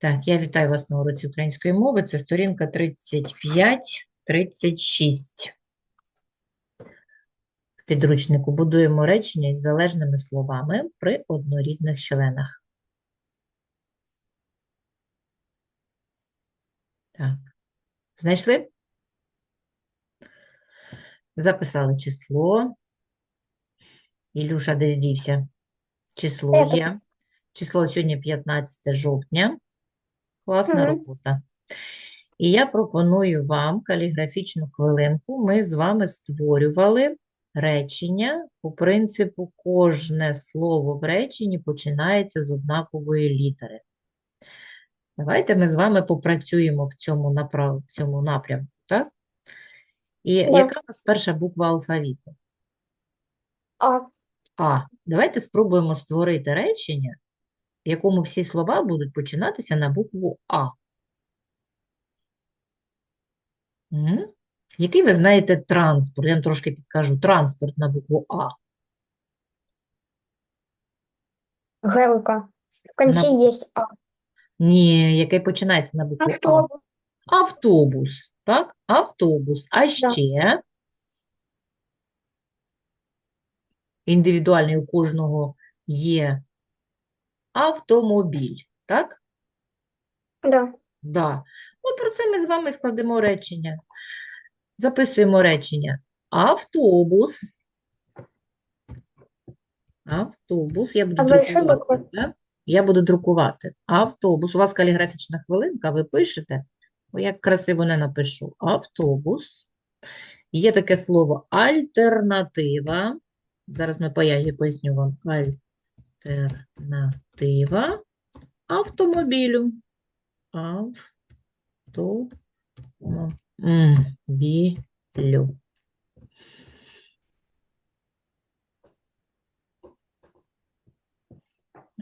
Так, я вітаю вас на уроці української мови. Це сторінка 35-36. В підручнику будуємо речення із залежними словами при однорідних членах. Так. Знайшли? Записали число. Ілюша десь дівся. Число є. Число сьогодні 15 жовтня. Класна Мгм. робота. І я пропоную вам каліграфічну хвилинку. Ми з вами створювали речення по принципу кожне слово в реченні починається з однакової літери. Давайте ми з вами попрацюємо в цьому, направ... в цьому напрямку, так? І Да. яка у нас перша буква алфавіту? А, А. Давайте спробуємо створити речення, в якому всі слова будуть починатися на букву А. М? Який ви знаєте транспорт? Я вам трошки підкажу. Транспорт на букву А. гелка. В конце На- есть А. Ні, який починається на букву А. Автобус. Автобус, так? Автобус. А ще індивідуальний у кожного є автомобіль, так? Да. Да. От про це ми з вами складемо речення. Записуємо речення. Автобус. Автобус. Я буду А друкувати, так? Я буду друкувати. Автобус. У вас каліграфічна хвилинка, ви пишете. О, як красиво не напишу. Автобус. Є таке слово альтернатива. Зараз ми поясню вам. Альтернатива автомобілю. Автомобілю.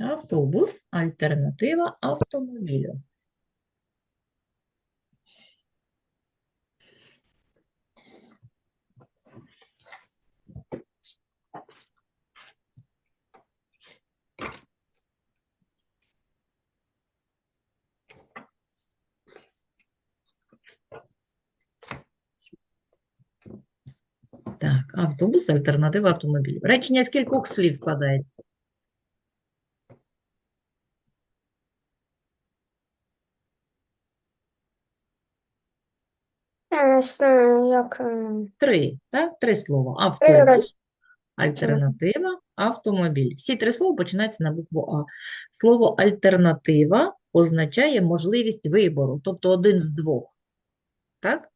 Автобус – альтернатива автомобілю. Так, автобус – альтернатива автомобілю. Речення з кількох слів складається? Як, е, Три, так? Три слова. Автобус, альтернатива, автомобіль. Всі три слова починаються на букву А. Слово альтернатива означає можливість вибору, тобто один з двох. Так?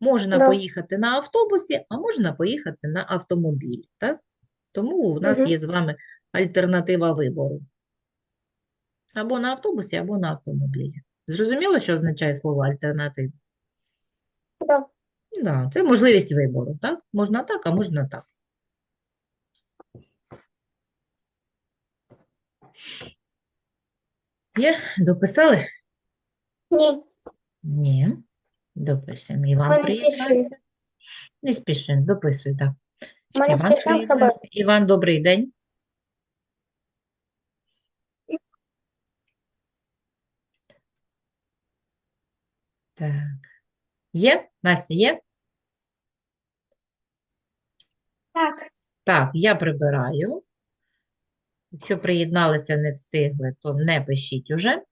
Можна Да. поїхати на автобусі, а можна поїхати на автомобілі. Так? Тому у нас Мгм. є з вами альтернатива вибору. Або на автобусі, або на автомобілі. Зрозуміло, що означає слово альтернатива? да. Да, це можливість вибору, так? Можна так, а можна так. Є? Дописали? Ні. Ні. Дописуємо. Іван Ми не спішимо, дописуй, так. Ми Іван спішимо приєднався. Іван, добрий день. Так. Є? Настя, є? Так. Так, я прибираю. Якщо приєдналися, не встигли, то не пишіть уже.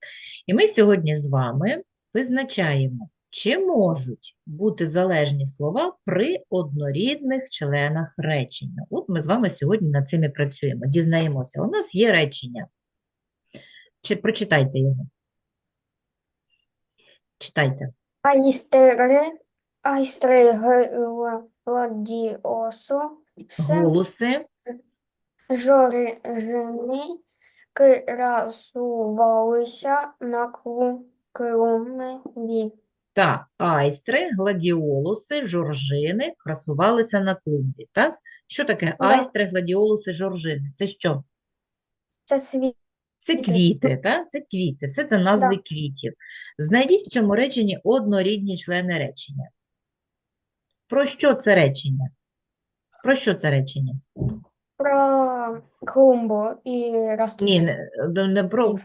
І ми сьогодні з вами визначаємо, чи можуть бути залежні слова при однорідних членах речення. От ми з вами сьогодні над цим і працюємо. Дізнаємося. У нас є речення. Чи прочитайте його? Читайте. Айстри, айстри гладіосу, Голоси. жоржини красувалися на клу- клумбі. Так, айстри, гладіолуси, жоржини красувалися на клумбі. Так? Що таке Да. айстри, гладіолуси, жоржини? Це що? Це світ. Це Квіти. так? Це квіти, все це назви квітів. Знайдіть в цьому реченні однорідні члени речення. Про що це речення? Про що це речення? Про клумбу і ростуть. Ні, не, не про,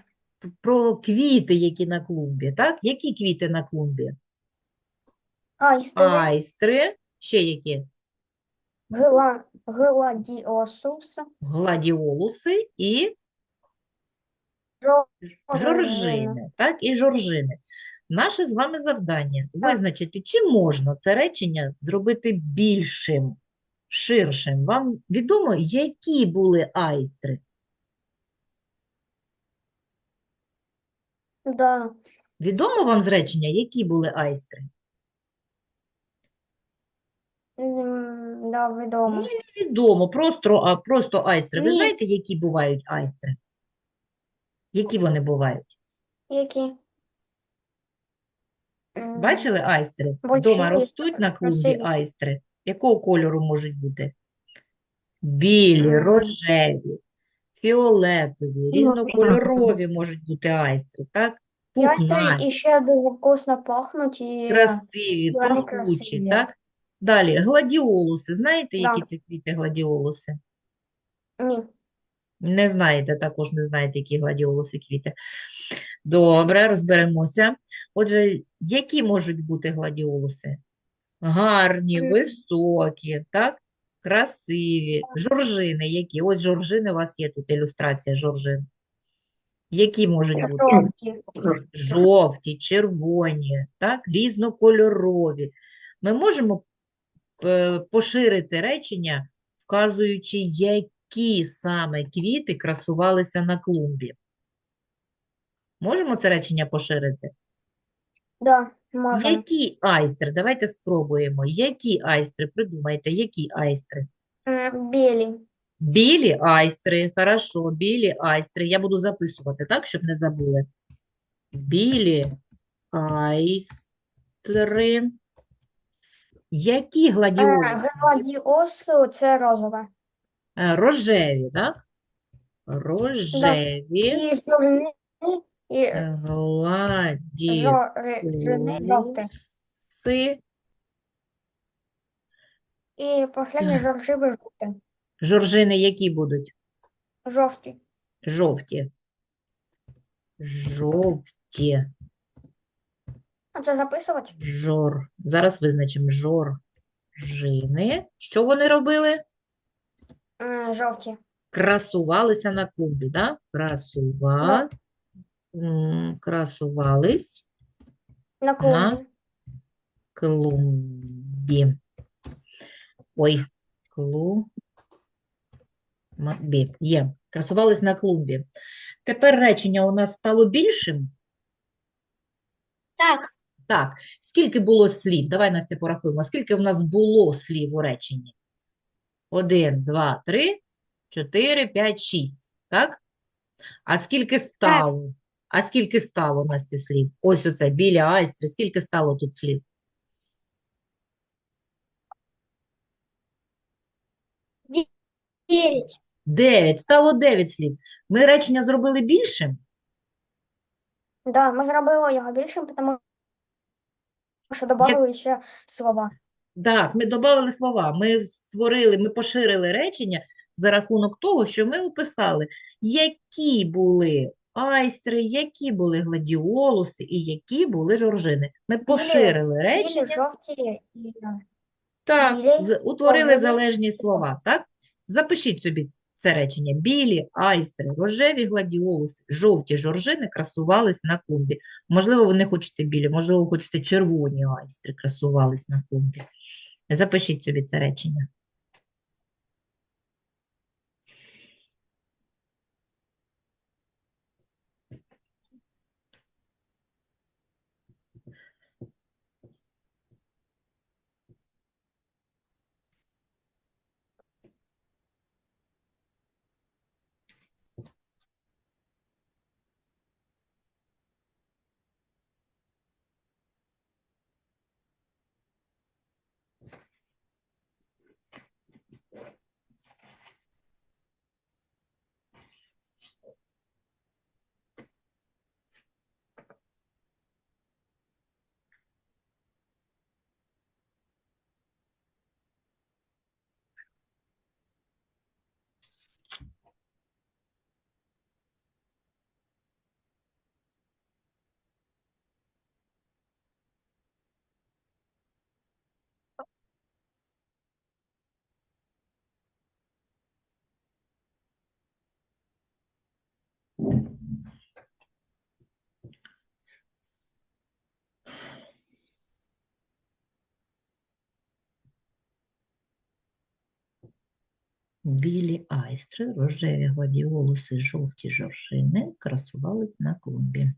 про квіти, які на клумбі, так? Які квіти на клумбі? Айстри. Айстри, ще які? Гла... Гладіосус. Гладіолуси і Жоржини. жоржини, так? І жоржини. Наше з вами завдання визначити, чи можна це речення зробити більшим, ширшим. Вам відомо, які були айстри? Да. Відомо вам з речення, які були айстри? Да, відомо. Ну, Відомо, просто, а, просто айстри. Ви Ні. знаєте, які бувають айстри? Які вони бувають? Які? М, Бачили айстри? Вдома ростуть на клумбі красиві. айстри. Якого кольору можуть бути? Білі, М. рожеві, фіолетові, різнокольорові можуть бути айстри, так? Пухнасті, ще дуже вкусно пахнуть і красиві, вони пахучі, красиві. так? Далі, гладіолуси. Знаєте, які Да. це квіти гладіолуси? ні. Не знаєте, також не знаєте, які гладіолуси квіти. Добре, розберемося. Отже, які можуть бути гладіолуси? Гарні, Мгм. високі, так? Красиві. Жоржини які? Ось жоржини у вас є тут ілюстрація жоржин. Які можуть бути? Жовті. Жовті, червоні, так? Різнокольорові. Ми можемо поширити речення, вказуючи, які саме квіти красувалися на клумбі. Можемо це речення поширити? Да, можемо. Які айстри? Давайте спробуємо. Які айстри? Придумайте, які айстри? Білі. Білі айстри, хорошо, білі айстри. Я буду записувати, так, щоб не забули. Білі айстри. Які Е, гладіолуси? Гладіосу це розове. Е, Рожеві, так? Рожеві І жовтий, і е, жовтий, жовтий. І последній жовтий жовтий. Жоржини які будуть? Жовтий. Жовті. Жовті. А це записувати? Жор. Зараз визначимо жоржини. Що вони робили? Жовті. Красувалися на клумбі, да? Красува... м, Красувались На клумбі. клумбі. Ой, клумбі. Є. Красувались на клумбі. Тепер речення у нас стало більшим. Так. Так, скільки було слів? Давай, Настя, порахуємо. Скільки в нас було слів у реченні? Один, два, три, чотири, п'ять, шість. Так? А скільки стало? А скільки стало, Настя, слів? Ось оце, біля айстри. Скільки стало тут слів? Дев'ять. Дев'ять. Стало дев'ять слів. Ми речення зробили більшим? Да, ми зробили його більшим, тому що додали ще слова. Так, ми додали слова, ми створили, ми поширили речення за рахунок того, що ми описали, які були айстри, які були гладіолуси і які були жоржини. Ми поширили речення, жовті і так, з- утворили залежні слова, так? Запишіть собі це речення. Білі айстри, рожеві гладіолуси, жовті жоржини красувались на клумбі. Можливо, ви не хочете білі, можливо, хочете червоні айстри красувались на клумбі. Запишіть собі це речення. Білі айстри, рожеві гладіолуси, жовті жоржини красувались на клумбі.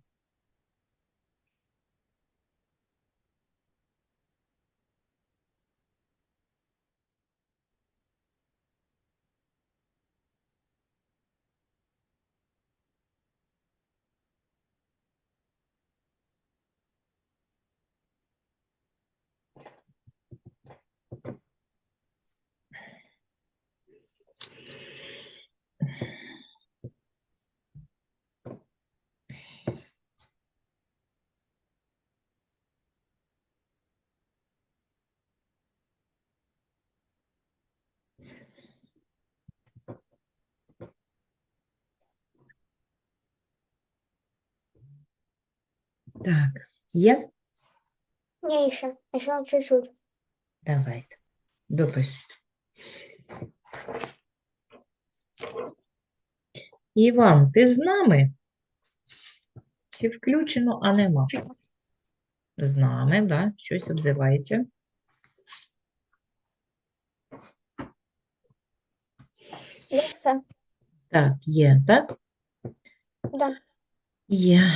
Так, є? Не еще. Еще чуть-чуть. Давайте. Дописуйте. Іван, ти з нами? Чи включено, а нема? З нами, да, щось обзивається. Все. Так, є, так? Да. Є.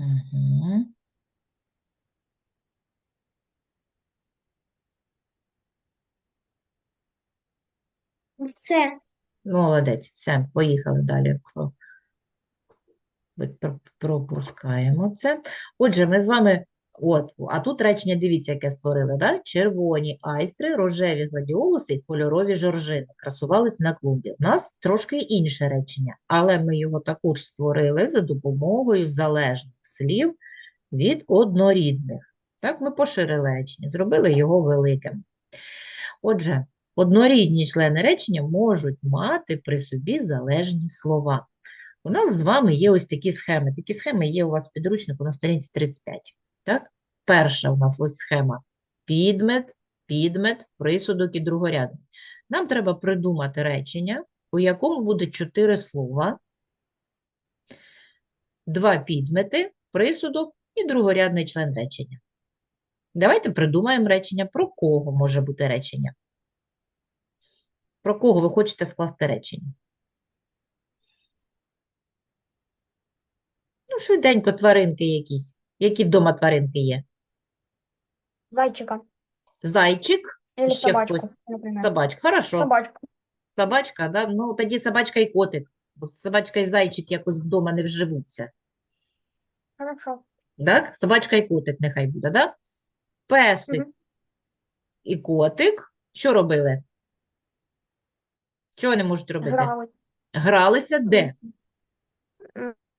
Угу. Все. Молодець, все, поїхали далі. Про- Пропускаємо це. Отже, ми з вами, от, а тут речення, дивіться, яке створили, да? Червоні айстри, рожеві гладіолуси і кольорові жоржини красувались на клумбі. У нас трошки інше речення, але ми його також створили за допомогою залежних слів від однорідних. Так, ми поширили речення, зробили його великим. Отже, однорідні члени речення можуть мати при собі залежні слова. У нас з вами є ось такі схеми. Такі схеми є у вас в підручнику на сторінці 35. Так? Перша у нас ось схема. Підмет, підмет, присудок і другорядний. Нам треба придумати речення, у якому буде чотири слова, два підмети, присудок і другорядний член речення. Давайте придумаємо речення, про кого може бути речення. Про кого ви хочете скласти речення? Ну, швиденько тваринки якісь. Які вдома тваринки є? Зайчика. Зайчик, Или ще собачку, хтось. например. собачка. Хорошо. Собачку. Собачка, да? Ну, тоді собачка і котик. Бо собачка і зайчик якось вдома не вживуться. Хорошо. Так? Собачка і котик нехай буде, да? Песик Мгм. і котик. Що робили? Що вони можуть робити? Грали. Гралися де?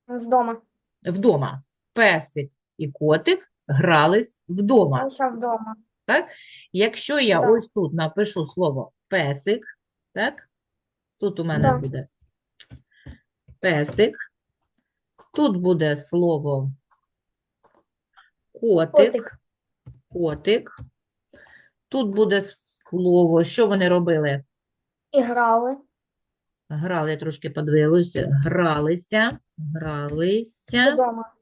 З дома. Вдома. Песик і котик грались вдома. Вдома. Якщо я Да. ось тут напишу слово песик, так? Тут у мене Да. буде песик. Тут буде слово котик, Котик. котик. Тут буде слово, що вони робили? І грали. Грали, я трошки подивилася, гралися, гралися. Вдома.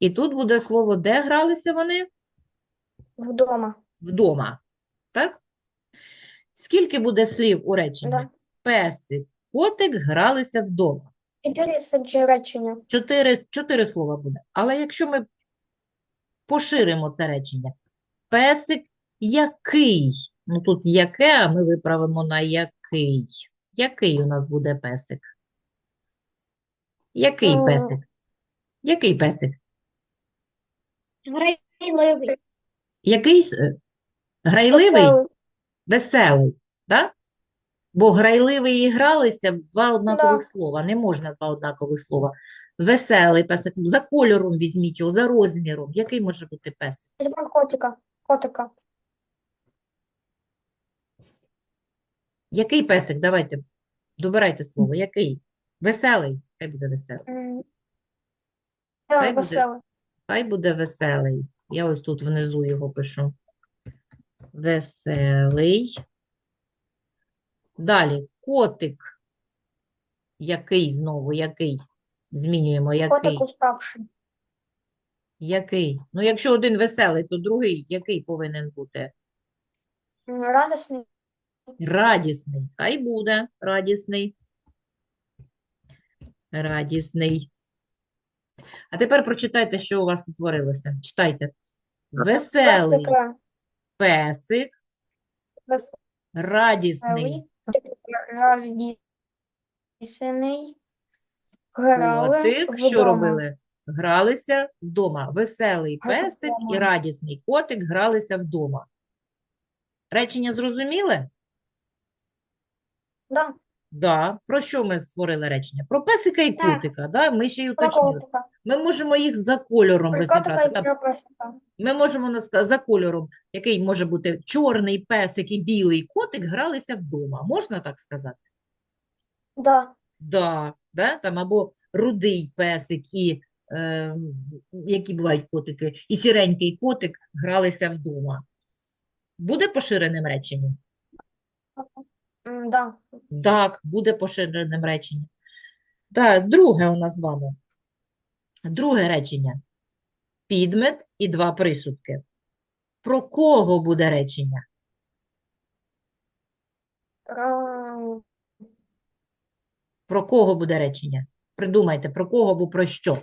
І тут буде слово, де гралися вони? Вдома. Вдома. Так? Скільки буде слів у реченні? Да. Песик, котик гралися вдома. Чотири речення. Чотири, чотири слова буде. Але якщо ми поширимо це речення, песик який? Ну тут яке, а ми виправимо на який. Який у нас буде песик? Який песик? Який песик? Грайливий. Якийсь е, грайливий? Веселий. Веселий, да? Бо грайливий і гралися два однакових Да. слова. Не можна два однакових слова. Веселий песик. За кольором візьміть його, за розміром. Який може бути песик? Візьмемо котика. Котика. Який песик? Давайте, добирайте слово. Який? Веселий. Хай буде веселий. М. Хай Да, буде. веселий. Хай буде веселий. Я ось тут внизу його пишу. Веселий. Далі. Котик. Який знову? Який? Змінюємо. Який? Котик уставший. Який? Ну, якщо один веселий, то другий який повинен бути? Радісний. Радісний. Хай буде радісний. Радісний. А тепер прочитайте, що у вас утворилося. Читайте. Веселий Песика. песик, радісний Радісний. Грали котик. Що вдома. робили? Гралися вдома. Веселий Грали песик і вдома. радісний котик гралися вдома. Речення зрозуміли? Да, Да. Про що ми створили речення? Про песика і Так. котика. Да? Ми ще й уточнили. Ми можемо їх за кольором розібрати. Там. Ми можемо наска- за кольором, який може бути чорний песик і білий котик, гралися вдома. Можна так сказати? Да, Да, да? Там або рудий песик і е, які бувають котики, і сіренький котик гралися вдома. Буде поширеним реченням? Да. Так, буде поширеним реченням. Так, друге у нас з вами. Друге речення. Підмет і два присудки. Про кого буде речення? Про, Про кого буде речення? Придумайте, про кого або про що?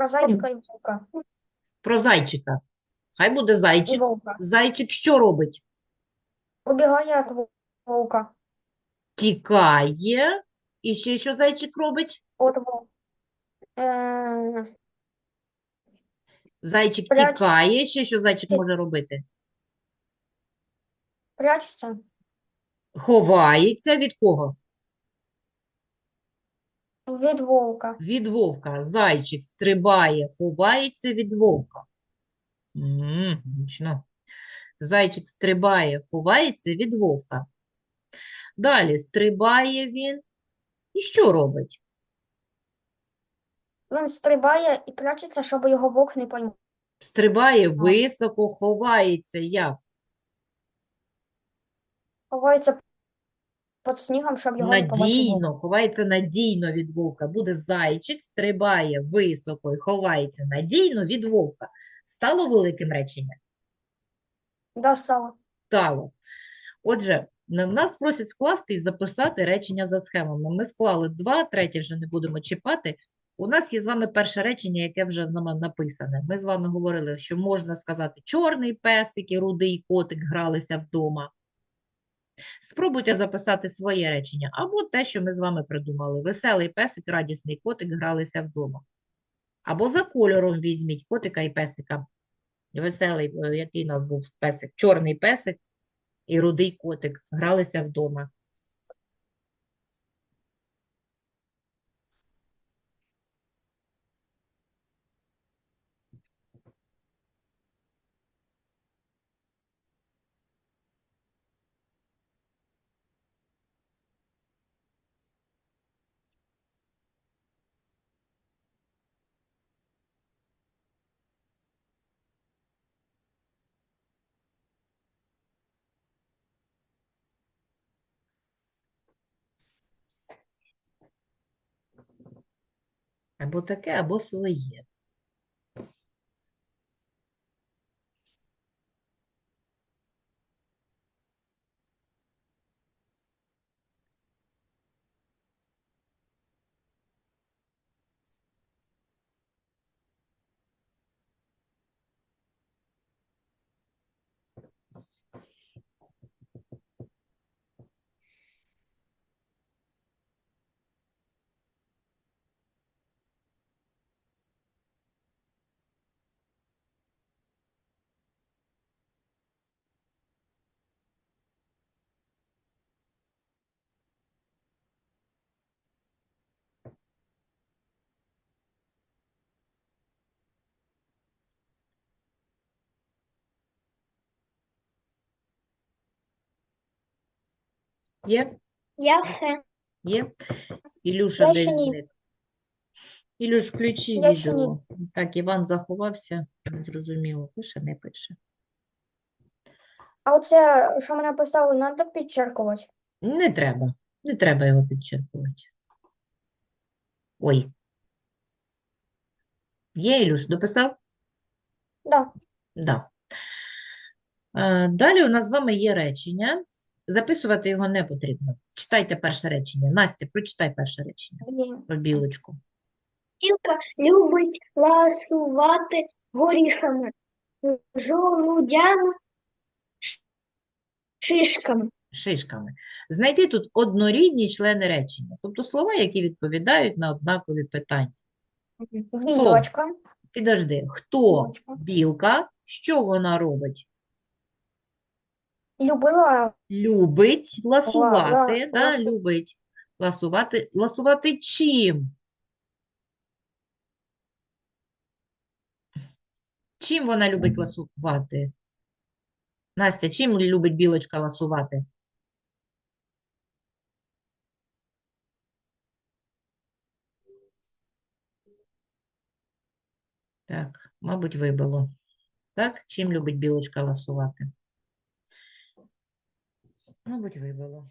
про зайчика і вовка. Про зайчика. Хай буде І зайчик. вовка. Зайчик що робить? Убігає від вовка. Тікає. І ще що зайчик робить? От вовка. Е, Зайчик Пряче. тікає. Ще що зайчик може робити? прячеться Ховається від кого? від вовка. Від вовка. Зайчик стрибає, ховається від вовка. М, Гучно. Зайчик стрибає, ховається від вовка. Далі стрибає він. І що робить? Він стрибає і прячеться, щоб його вовк не поймав. Стрибає високо, ховається як? Ховається під снігом, щоб його не побачив. Надійно, ховається надійно від вовка. Буде зайчик, стрибає високо і ховається надійно від вовка. Стало великим реченням? Да, стало. Стало. Отже, на- нас просять скласти і записати речення за схемами. Ми склали два, третє вже не будемо чіпати. У нас є з вами перше речення, яке вже нам написане. Ми з вами говорили, що можна сказати чорний песик і рудий котик гралися вдома. Спробуйте записати своє речення або те, що ми з вами придумали. Веселий песик, радісний котик гралися вдома. Або за кольором візьміть котика і песика. Веселий, е, який у нас був песик? Чорний песик і рудий котик гралися вдома. Або таке, або своє. Є? Я все. Є? Ілюша Я десь ще ні. зник. Ілюш, включи Я ще відео. Так, Іван заховався, незрозуміло, пише, не пише. А оце, що ми написали, треба підчеркувати. Не треба, не треба його підчеркувати. Ой, Є, Ілюш, дописав? Да. Да. Е, Далі у нас з вами є речення. Записувати його не потрібно. Читайте перше речення. Настя, прочитай перше речення про білочку. Білка любить ласувати горіхами, жолудями, шишками. Шишками. Знайти тут однорідні члени речення, тобто слова, які відповідають на однакові питання. Білочка. Підожди, хто білка? Що вона робить? Любила Любить ласувати, ла- да, ласу- любить ласувати. Ласувати чим? Чим вона любить ласувати? Настя, чим любить білочка ласувати? Так, мабуть, вибило. Так, чим любить білочка ласувати? Мабуть, вибило.